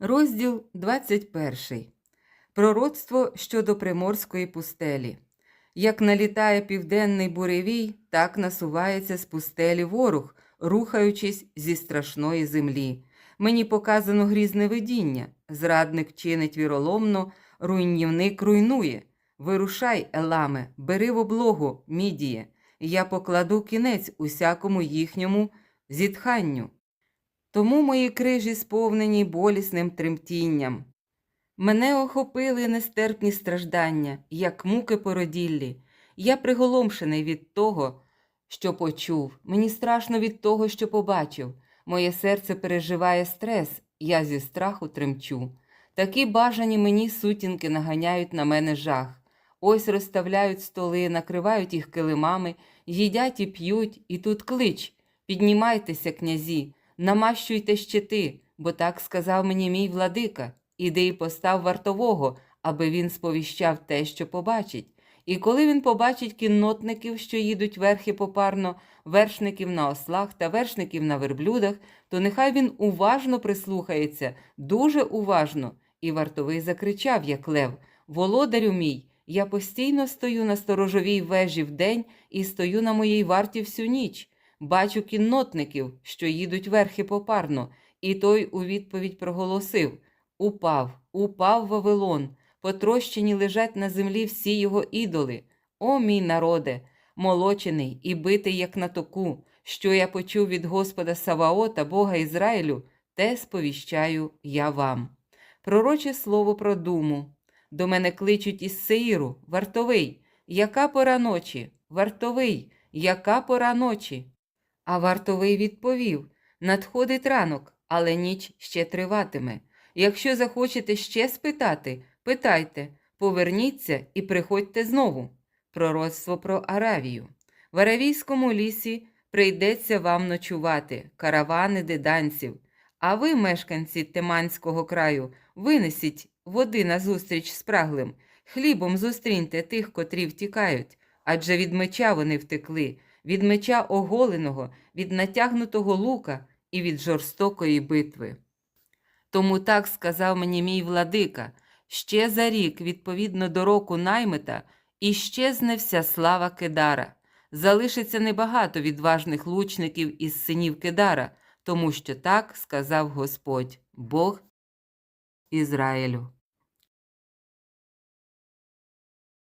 Розділ 21. Пророцтво щодо приморської пустелі. Як налітає південний буревій, так насувається з пустелі ворог, рухаючись зі страшної землі. Мені показано грізне видіння. Зрадник чинить віроломно, руйнівник руйнує. Вирушай, Еламе, бери в облогу, мідіє. Я покладу кінець усякому їхньому зітханню. Тому мої крижі сповнені болісним тремтінням. Мене охопили нестерпні страждання, як муки породіллі. Я приголомшений від того, що почув. Мені страшно від того, що побачив. Моє серце переживає стрес, я зі страху тремчу. Такі бажані мені сутінки наганяють на мене жах. Ось розставляють столи, накривають їх килимами, їдять і п'ють, і тут клич. Піднімайтеся, князі, намащуйте щити, бо так сказав мені мій владика. Іди і постав вартового, аби він сповіщав те, що побачить. І коли він побачить кіннотників, що їдуть верхи попарно, вершників на ослах та вершників на верблюдах, то нехай він уважно прислухається, дуже уважно. І вартовий закричав, як лев: Володарю мій, я постійно стою на сторожовій вежі вдень і стою на моїй варті всю ніч. Бачу кіннотників, що їдуть верхи попарно, і той у відповідь проголосив: Упав, упав Вавилон, потрощені лежать на землі всі його ідоли. О, мій народе, молочений і битий, як на току, що я почув від Господа Саваота, Бога Ізраїлю, те сповіщаю я вам. Пророче слово про думу. До мене кличуть із Сеїру, вартовий, яка пора ночі, вартовий, яка пора ночі. А вартовий відповів: Надходить ранок, але ніч ще триватиме. Якщо захочете ще спитати, питайте, поверніться і приходьте знову. Пророцтво про Аравію. В Аравійському лісі прийдеться вам ночувати, каравани диданців. А ви, мешканці Теманського краю, винесіть води назустріч спраглим, хлібом зустріньте тих, котрі втікають, адже від меча вони втекли, від меча оголеного, від натягнутого лука і від жорстокої битви. Тому так сказав мені мій владика, ще за рік, відповідно до року наймита, і щезне вся слава Кедара. Залишиться небагато відважних лучників із синів Кедара, тому що так сказав Господь, Бог Ізраїлю.